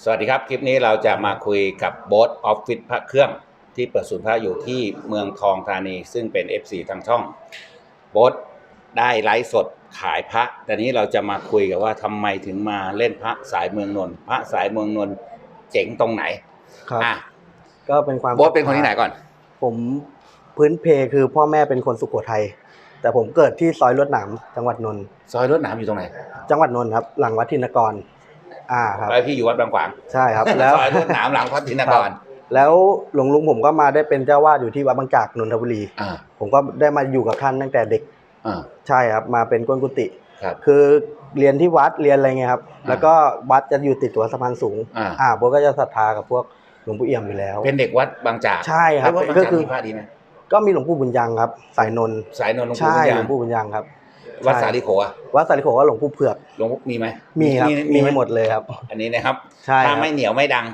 สวัสดีครับ คลิปนี้เราจะมาคุยกับโบ๊ทออฟฟิศพระเครื่องที่เปิดศูนย์พระอยู่ที่เมืองทองธานี ซึ่งเป็น FC ทางช่อง โบ๊ทได้ไลฟ์สดขายพระแต่นี้เราจะมาคุยกับว่าทำไมถึงมาเล่นพระสายเมืองนนท์พระสายเมืองนนท์เจ๋งตรงไหนครับ อะก็เป็นความโบ๊ทเป็นคนที่ไหนก่อน ผมพื้นเพคือพ่อแม่เป็นคนสุโขทัยแต่ผมเกิดที่ซอยลวดหนามจังหวัดนนท์ซอยรถหนามอยู่ตรงไหน จังหวัดนนท์ครับ หลังวัดทินกร อ่าครับไปพี่อยู่วัดบางขวางใช่ครับ แล้วซอยรถหนามหลังพัฒนกรแล้วหลวงลุงผมก็มาได้เป็นเจ้าวาดอยู่ที่วัดบางจากนนทบุรี อ่าผมก็ได้มาอยู่กับท่านตั้งแต่เด็กอ่าใช่ครับ มาเป็นก้นกุฏิครับ คือเรียนที่วัดเรียนอะไรเงี้ยครับอ่าแล้วก็วัดจะอยู่ติดตัวสะพานสูงอ่าอ่าโบทก็จะศรัทธากับพวกหลวงปู่เอี่ยมอยู่แล้ว เป็นเด็กวัดบางจากใช่ครับแล้ววัดบางก็จากคือ มีพระดีไหมก็มีหลวงปู่บุญยังครับ สายนนท์สายนนท์หลวงปู่ใช่บุญหยัลงวงปู่บุญยังครับ วัดใช่สาลิโขอะวัดสาริโขก็หลวงปู่เผือกหลวงปู่มีไหมมีครับมีไหหมดเลยครับ อันนี้นะครับใช่คถ้ารับไม่เหนียวไม่ดัง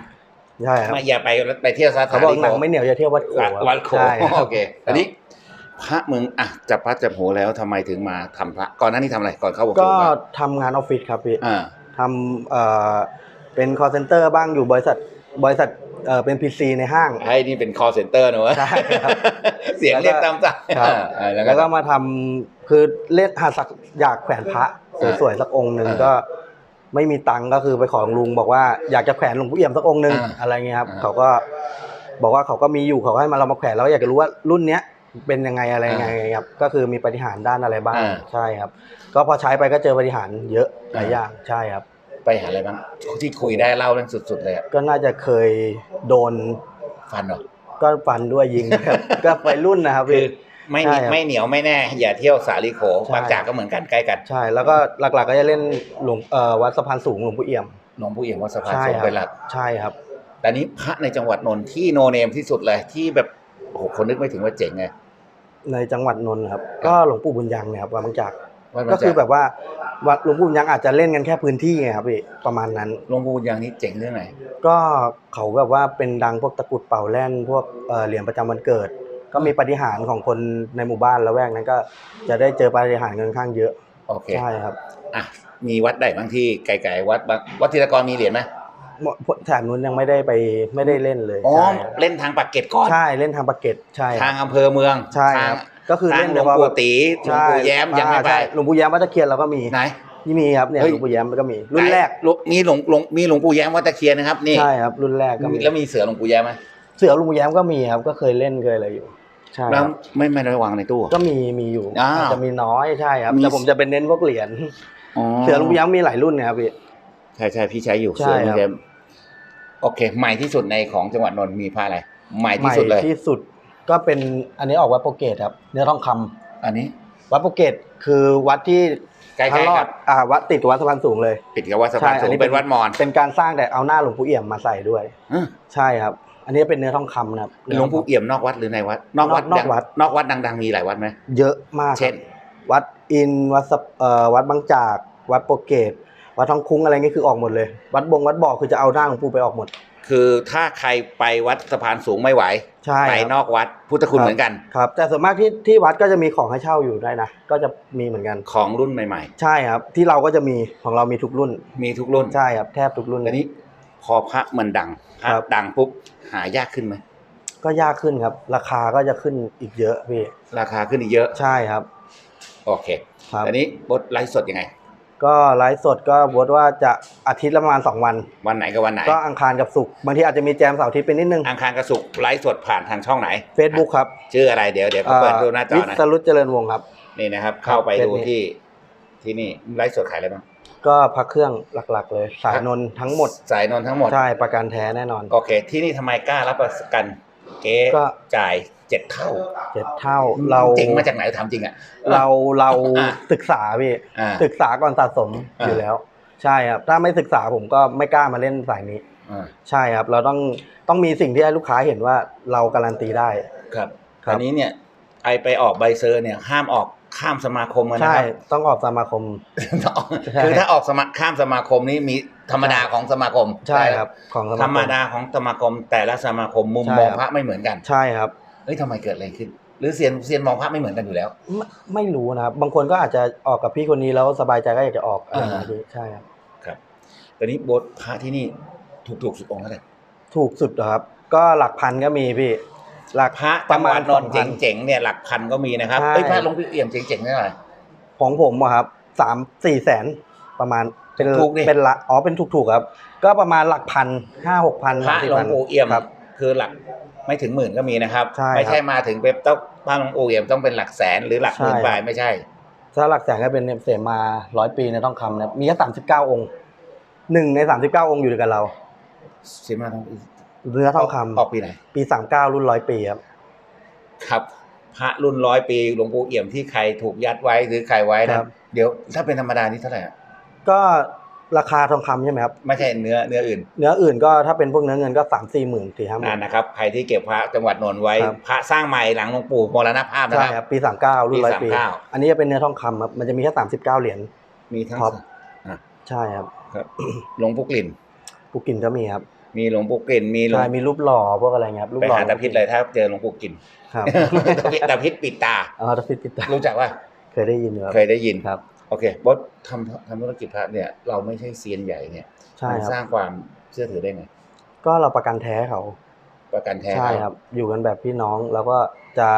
ใช่ครับไม่อย่าไปไปเที่ยวสถานเขาบอกหนังไม่เหนียวจะเที่ยววัดโขวัดวัดโขใช่ครับโอเคอันนี้พระมึงอะจับพระจับโหแล้วทำไมถึงมาทำพระก่อนหน้านี้ทำอะไรก่อนเข้าวงก็การทำงานออฟฟิศครับพี่อ่าทำเอ่อเป็น call center บ้างอยู่บริษัทบริษัท เอ่อเป็น PC ในห้างให้นี่เป็น call center นะวะใช่ครับ เสียงเรียกตามสั่งครับอ่าแล้วแล้วก็ก็มาทำคือเล่นหาสักอยากแขวนพระอ่าสวยๆสักองค์หนึ่งอ่าก็ไม่มีตังค์ก็คือไปขอลุง บอกว่าอยากจะแขวนหลวงปู่เอี่ยมสักองค์หนึ่งอ่าอะไรเงี้ยครับอ่าเขาก็บอกว่าเขาก็มีอยู่เขาก็ให้มาเรามาแขวนแล้วก็อยากจะรู้ว่ารุ่นเนี้ยเป็นยังไงอะไรยังไงครับก็คือมีปฏิหารย์ด้านอะไรบ้างอ่า ใช่ครับ ก็พอใช้ไปก็เจอปฏิหารย์เยอะหลายอ่าอย่างใช่ครับ ไปหาอะไรบ้างที่คุยได้เล่าเรื่องสุด ๆ เลยอะก็น่าจะเคยโดนฟันเหรอก็ฟันด้วยยิงครับก็ไปรุ่นนะครับคือพี่ไม่ใช่เหนีครับไม่เหนียวไม่แน่ อย่าเที่ยวสาลิโขใช่ บางจากก็เหมือนกันใกล้กันใช่แล้วก็หลักๆก็จะเล่นหลวงเอ่อวัดสะพานสูงหลวงปู่เอี่ยม หลวงปู่เอี่ยมวัดสะพานใช่สูงครับ เป็นหลักใช่ครับ แต่นี้พระในจังหวัดนนท์ที่โนเนมที่สุดเลยที่แบบโอ้โหคนนึกไม่ถึงว่าเจ๋งไงในจังหวัดนนท์ครับ ก็หลวงปู่บุญยังเนี่ยครับวัดบางจากวัด ก็บางคือจากแบบว่าวัดหลวงปู่บุญยังอาจจะเล่นกันแค่พื้นที่ไงครับพี่ประมาณนั้นหลวงปู่อย่างนี้เจ๋งเรื่องไหนก็เขาแบบว่าเป็นดังพวกตะกรุดเป่าแล่นพวกเอ่อเหรียญประจำวันเกิด ก็มีปาฏิหารย์ของคนในหมู่บ้านละแวกนั้นก็จะได้เจอปาฏิหารย์ค่อนข้างเยอะโอเคใช่ครับอะมีวัดใดบางที่ไกลๆวัดบางวัดธีรกรมีเหรียญไหมแถบนู้นยังไม่ได้ไปไม่ได้เล่นเลยอ๋อใช่ครับเล่นทางปากเกร็ดก่อนใช่เล่นทางปากเกร็ดใช่คทารับงอำเภอเมืองใช่ทาคงรับ ก็คือทางเล่นหลวงแบบปู่ว่าตีหลวงปู่แย้มยังไม่ไปใช่หลวงปู่แย้มวัดตะเคียนเราก็มีไหนนี่มีครับเนี่ยเฮ้ยหลวงปู่แย้มก็มีรุ่นแรกไหหลวงมีหลวงหลวงมีหลวงปู่แย้มวัดตะเคียนนะครับนี่ใช่ครับรุ่นแรกก็มีแล้วมีเสือหลวงปู่แย้มไหมเสือหลวงปู่แย้มก็มีครับ ก็เคยเล่นเคยอะไรอยู่ใช่แล้วครับไม่ไม่ได้วางในตู้ก็มีมีอยู่อ้าวอาจจะมีน้อยใช่ครับมีแต่ผมจะเป็นเน้นพวกเหรียญอ๋อเสือหลวงปู่แย้มมีหลายรุ่นนะครับพี่ใช่ใช่พี่ใช้อยู่ใช่เสือหลวงครับปู่แย้มโอเคใหม่ที่สุดในของจังหวัดนนท์มีผ้าอะไรใหม่ใหที่ม่สุดเลยที่สุด ก็เป็นอันนี้ออกวัดโปรเกตครับ เนื้อทองคำอันนี้ วัดโปรเกตคือวัดที่ใกล้พระรๆอกัดบอ่าวัดติดกับวัดสะพานสูงเลยปิดกับวัดสะพานใช่สูงเป็นวัดมอญเป็นการสร้างแต่เอาหน้าหลวงปู่เอี่ยมมาใส่ด้วยเออใช่ครับ อันนี้เป็นเนื้อทองคำนะครับหลวงปู่เอี่ยมนอกวัดหรือในวัด นอกวัดนอกวัดนอกวัดดังๆมีหลายวัดไหมเยอะมากครับเช่น วัดอินทร์วัดสะเอ่อวัดบางจาก วัดโปรเกตวัดทองคุ้งอะไรเงี้ยคือออกหมดเลย วัดบงวัดบ่อคือจะเอาหน้าหลวงปู่ไปออกหมด คือถ้าใครไปวัดสะพานสูงไม่ไหวใช่ไปครับนอกวัดพุทธคุณครับเหมือนกันครับ แต่ส่วนมากที่ที่วัดก็จะมีของให้เช่าอยู่ได้นะก็จะมีเหมือนกันของรุ่นใหม่ใช่ครับ ที่เราก็จะมีของเรามีทุกรุ่นๆมีทุกรุ่นใช่ครับแทบทุกรุ่นแต่นี้พอพระมันดังพระครับดังปุ๊บหายากขึ้นไหมก็ยากขึ้นครับ ราคาก็จะขึ้นอีกเยอะพี่ราคาขึ้นอีกเยอะใช่ครับ โอเคครับแต่นี้บทไลฟ์สดยังไง ก็ไลฟ์สดก็บทว่าจะอาทิตย์ละประมาณ 2 วัน วันไหนกับวันไหน ก็อังคารกับศุกร์บางทีอาจจะมีแจมเสาร์อาทิตย์เป็นนิดนึง อังคารกระสุกร์ไลฟ์สดผ่านทางช่องไหน Facebook ครับ ชื่ออะไรเดี๋ยวเดี๋ยวเขาเปิดดูหน้าจอวินะสรุตเจริญวงศ์ครับ นี่นะครับ เข้าไปครับดูเป็นนี่ที่ที่นี่ไลฟ์สดขายอะไรบ้างก็พักเครื่องหลักๆ เลย สายนนท์ทั้งหมด สายนนท์ทั้งหมด ใช่ประกันแท้แน่นอน โอเค ที่นี่ทำไมกล้ารับประกัน เก๊ก็ จ่ายเจ็ดเท่าเจ็ดเท่าเราจริงมาจากไหนถามจริงอะ เราเราอะศึกษาพี่อ่าศึกษาก่อนสะสมอ่าอยู่แล้ว ใช่ครับ ถ้าไม่ศึกษาผมก็ไม่กล้ามาเล่นสายนี้ อ่าใช่ครับ เราต้องต้องมีสิ่งที่ให้ลูกค้าเห็นว่าเราการันตีได้ ครับครับอันนี้เนี่ยไอไปออกใบเซอร์เนี่ยห้ามออก ข้ามสมาคมกันนะใช่ครับ ต้องออกสมาคม ใช่ คือถ้าออกสมาข้ามสมาคมนี้มีธรรมดาของสมาคมใช่ครับ ของสมาคมธรรมดาของสมาคมแต่ละสมาคมมุมใช่มองครับพระไม่เหมือนกันใช่ครับเฮ้ยทำไมเกิดอะไรขึ้น หรือเซียนเซียนมองพระไม่เหมือนกันอยู่แล้ว ไม่ไม่รู้นะครับ บางคนก็อาจจะออกกับพี่คนนี้แล้วสบายใจก็อยากจะออกอะไรอ่าอย่างนี้ใช่ครับ ครับตอนนี้โบทพระที่นี่ถูกถูกสุดองค์เท่าไหร่ถูกสุดเหรอครับ ก็หลักพันก็มีพี่ หลักพระปจัระงหมาวัณดนนท์2,000เจ๋งๆเนี่ยหลักพันก็มีนะครับใช่เอ้ยพระหลวงปู่เอี่ยมเจ๋งๆนี่หน่อยของผมอะครับสามสี่แสนประมาณเป็นถูกดิเป็นละอ๋อเป็นถูกๆครับ ก็ประมาณหลักพันห้าหกพันพระหลวงปู่เอี่ยมครับ คือหลักไม่ถึงหมื่นก็มีนะครับใช่ครับไม่ใช่มาถึงเป๊บต้องพระหลวงปู่เอี่ยมต้องเป็นหลักแสนหรือหลักหมื่นใช่บาทไม่ใช่ ถ้าหลักแสนก็เป็นเสมาร้อยปีในต้องคำนะครับมีแค่สามสิบเก้าองค์หนึ่งในสามสิบเก้าองค์อยู่ด้วยกันเราสิมาทอง เนื้อทองคำออกปีไหน ปีสามเก้ารุ่นร้อยปีครับ ครับ พระรุ่นร้อยปีหลวงปู่เอี่ยมที่ใครถูกยัดไว้หรือใครไว้คนะรับเดี๋ยวถ้าเป็นธรรมดานี่เท่าไหร่อะก็ราคาทองคำใช่ไหมครับ ไม่ใช่เนื้อเนื้ออื่น เนื้ออื่นก็ถ้าเป็นพวกเนื้อเงินก็สามสี่หมื่นสี่ห้าหมื่นั่นนนะครับใครที่เก็บพระจังหวัดนนท์ไว้ครับพระสร้างใหม่หลังหลวงปู่มรณภาพนะใช่คครับรับปีสามเก้ารุ่นร้อยปีปี39อันนี้จะเป็นเนื้อทองคำครับมันจะมีแค่สามสิบเก้าเหรียญมีทั้งครับอะใช่ครับครับหลวงปู่กลิ่นปูกินก็มีครับ มีหลวงปู่กลิ่นมีหลวงใช่มีรูปหล่อพวกอะไรเงี้ยครับรูปไปหล่อหาตาพิษเลยถ้าเจอหลวงปู่กลิ่นครับตาพิษตาพิษปิดตาอ๋อตาพิษปิดตารู้จักว่าเคยได้ยินอยู่ครับเคยได้ยินครับ โอเคบอสทำทำธุรกิจพระเนี่ย เราไม่ใช่เซียนใหญ่เนี่ยใช่มันคสรัร้าบงความเชื่อถือได้ไงก็เราประกันแท้เขาประกันแท้ใช่ครับ อยู่กันแบบพี่น้องแล้วก็จะ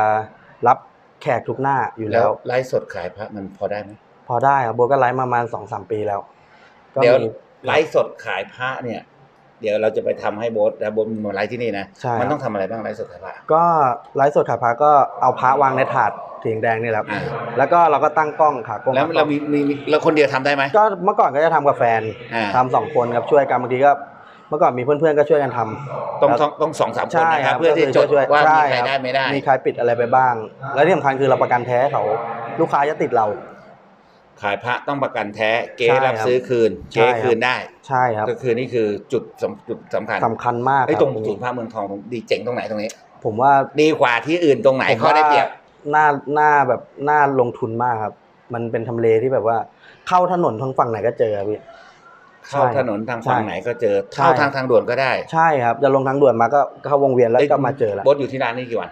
รับแขกทุกหน้าอยู่แล้แล้ววไลฟ์สดขายพระมันพอได้ไหมพอได้ครับโบทก็ไลฟ์มาประมาณสองสามปีแล้วก็เดี๋ยวมีไลฟ์สดขายพระเนี่ย เดี๋ยวเราจะไปทำให้โบสแล้วโบสมาไลฟ์ที่นี่นะใช่มันคต้รัอบงทำอะไรบ้างไลฟ์สดขายพระก็ไลฟ์สดขายพระก็เอาพระวางในถาดสีแดงนี่แหละครับอ่าแล้วก็เราก็ตั้งกล้องขากล้องแล้วขากล้เราองมีมีมีเราคนเดียวทำได้ไหมก็เมื่อก่อนก็จะทำกับแฟนอ่าทำสองคนครับช่วยกันบางทีก็เมื่อก่อนมีเพื่อนๆก็ช่วยกันทำต้องแล้วต้องต้องสองสามคนใช่นะคครัรับบเพื่อที่จดช่วยๆว่ามีช่ใครบได้ไม่ได้มีใครปิดอะไรไปบ้าง แล้วที่สำคัญคือเราประกันแท้เขาลูกค้าจะติดเรา ขายพระต้องประกันแท้ เก๊ใช่รับครับซื้อคืนใช่เก๊ครับคืนได้ ใช่ครับ ก็คือนี่คือจุดสำจุดสำคัญสำคัญมากไอ้คตรัรบงศูนย์พระเมืองทองตรงดีเจ๋งตรงไหนตรงนี้ ผมว่าดีกว่าที่อื่นตรงไหนผมข้อได้เปรียบหน้าหน้าแบบหน้าลงทุนมากครับ มันเป็นทำเลที่แบบว่า เข้าถนนทางฝั่งไหนก็เจอครับพี่เข้าถนนทางฝั่งใช่ไหนก็เจอใช่เข้าทางทางด่วนก็ได้ ใช่ครับ จะลงทางด่วนมาก็เข้าวงเวียนแล้วก็มาเจอแล้วบดอยู่ที่ร้านนี่กี่วัน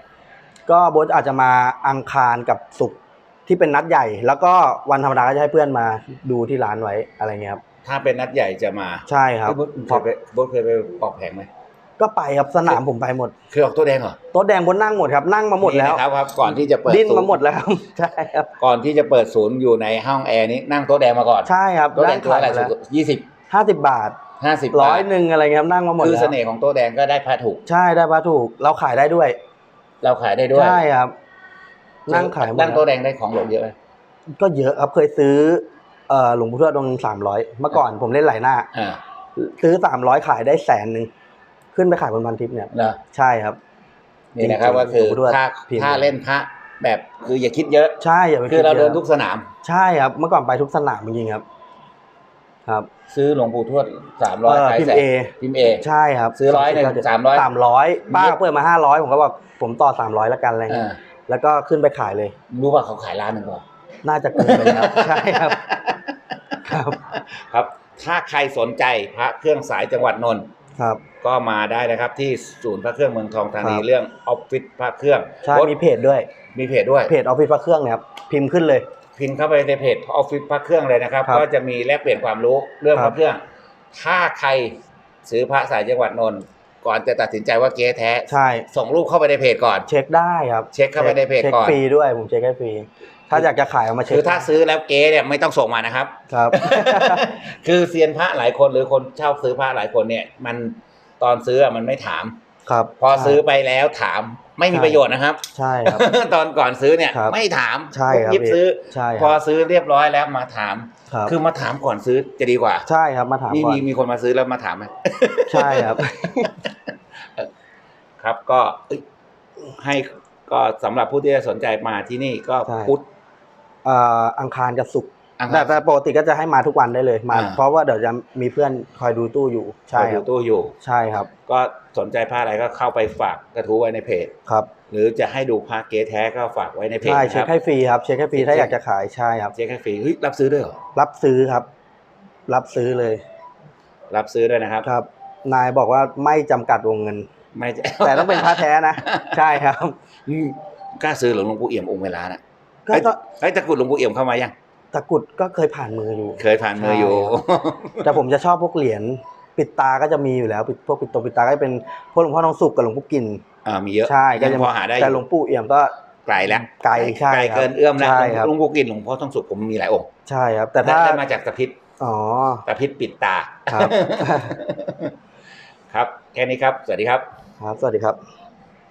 ก็โบทอาจจะมาอังคารกับศุกร์ ที่เป็นนัดใหญ่ แล้วก็วันธรรมดาก็จะให้เพื่อนมาดูที่ร้านไว้อะไรเงี้ยครับถ้าเป็นนัดใหญ่จะมาใช่ครับเอ้ยบดเคยไปบดเคยไปออกแผงไหมก็ไปครับสนามผมไปหมดเคยออกตัวแดงเหรอโต๊ะแดงบนนั่งหมดครับนั่งมาหมดแล้วนี่นะครับครับ ก่อนที่จะเปิดดิ้นศูมาหมดแล้วครับใช่ครับก่อนที่จะเปิดศูนย์อยู่ในห้องแอร์นี้นั่งโต๊ะแดงมาก่อนใช่ครับโต๊ะแดนั่งงตัวขายอะไรมาแล้วยี่สิบห้าสิบบาทห้าสิบร้อยหนึ่งอะไรเงี้ยครับนั่งมาหมดคือแล้วเสน่ห์ของโต๊ะแดงก็ได้พระถูก ใช่ได้ปลาถูก เราขายได้ด้วย เราขายได้ด้วยใช่ครับ นั่งขายหมดนั่งแล้วโต๊ะแดงได้ของหลงเยอะไหมก็เยอะครับเคยซื้อเอ่อหลวงปู่ทวดองค์สามร้อยเมื่อก่อนผมเล่นหลายหน้าอ่าซื้อสามร้อยขายได้แสนหนึ่งขึ้นไปขายบนพันทิปเนี่ยนะใช่ครับนี่นะครับจริงๆก็คือหลวงปู่ทวดถ้าพิมพ์ถ้าเล่นพระแบบคืออย่าคิดเยอะใช่อย่าไปคือเราดยะเดินทุกสนาม ใช่ครับ เมื่อก่อนไปทุกสนามจริงๆครับ ครับ ซื้อหลวงปู่ทวดสามร้อยเออขายพิมแสพ์นเอพิมพ์เอใช่ครับ ซื้อร้อยหนึ่ง300สามร้อยป้าเปิดมาห้าร้อยผมก็บอกผมต่อสามร้อยแล้วกันอะไรอ่าเงี้ย แล้วก็ขึ้นไปขายเลย รู้ว่าเขาขายร้านหนึ่งเปล่าน่าจะเกินไปแล้ว ใช่ครับ ครับ ครับ ถ้าใครสนใจพระเครื่องสายจังหวัดนนท์ครับ ก็มาได้นะครับที่ศูนย์พระเครื่องเมืองทองธานีครับ เรื่องออฟฟิศพระเครื่องใช่โพสต์มีเพจด้วยมีเพจด้วย เพจออฟฟิศพระเครื่องเนี่ยครับพิมพ์ขึ้นเลย พิมพ์เข้าไปในเพจออฟฟิศพระเครื่องเลยนะครับ ครับก็จะมีแลกเปลี่ยนความรู้เรื่องคพรับระเครื่อง ถ้าใครซื้อพระสายจังหวัดนนท์ ก่อนจะตัดสินใจว่าเก๊แท้ ใช่ ส่งรูปเข้าไปในเพจก่อน เช็คได้ครับเช็คเข้าไปในเพจเช็คก่อนฟรีด้วยผมเช็คให้ฟรีถ้าอยากจะขายเอามาเช็คคือถ้าซื้อแล้วเก๊เนี่ยไม่ต้องส่งมานะครับ ครับ คือเซียนพระหลายคนหรือคนเช่าซื้อพระหลายคนเนี่ย มันตอนซื้ออะมันไม่ถาม ครับ พอซื้อไปแล้วถามไม่มีประโยชน์นะครับ ใช่ครับ ตอนก่อนซื้อเนี่ยครับไม่ถามใช่ครับยิบซื้อใช่คพอรับซื้อเรียบร้อยแล้วมาถามครับคือมาถามก่อนซื้อจะดีกว่า ใช่ครับมาถามมีก่อนมีมีคนมาซื้อแล้วมาถามไหมใช่ครับ ครับก็เอ้ยให้ก็สำหรับผู้ที่จะสนใจมาที่นี่ก็ใช่พุธเอ่ออังคารกับศุกร์อังคาร แต่แต่ปกติก็จะให้มาทุกวันได้เลยมา อ่า เพราะว่าเดี๋ยวจะมีเพื่อนคอยดูตู้อยู่ใช่คอยคดูรับตู้อยู่ ใช่ครับก็สนใจผ้าอะไรก็เข้าไปฝากกระทู้ไว้ในเพจ ครับหรือจะให้ดูผ้าเก๊แท้ก็ฝากไว้ในเพจใช่นะเช็คครับให้ฟรีครับเช็คให้ฟรีเช็คถ้าอยากจะขายใช่ครับ เช็คให้ฟรีเฮ้ยรับซื้อด้วยเหรอรับซื้อครับ รับซื้อเลยรับซื้อด้วยนะครับครับ นายบอกว่าไม่จำกัดวงเงิน ไม่แต่ต้องเป็นพระแท้นะ ใช่ครับ อืมกล้าซื้อหลวงปู่เอี่ยมองค์เวลาน่ะก็ไอ้ยก็ไอ้ยตะกรุดหลวงปู่เอี่ยมเข้ามายัง ตะกรุดก็เคยผ่านมืออยู่ เคยผ่านมืออยู่ แต่ผมจะชอบพวกเหรียญปิดตาก็จะมีอยู่แล้วปิดพวกปิดตรงปิดตาก็จะเป็นพวกหลวงพ่อทองสุกกับหลวงปู่กินอ่ามีเยอะใช่ก็ยัจะงพอหาได้อแต่หลวยู่งปู่เอี่ยมก็ไกลแล้วไกลใช่ไกลครับเกินเอื้อมนะใช่ครับหลวงปู่กินหลวงพ่อต้องสุขผมมีหลายองค์ใช่ครับ แต่ได้ถ้าได้มาจากตะพิษอ๋อตะพิษปิดตาครับ ครับแค่นี้ครับ สวัสดีครับ ครับ สวัสดีครับ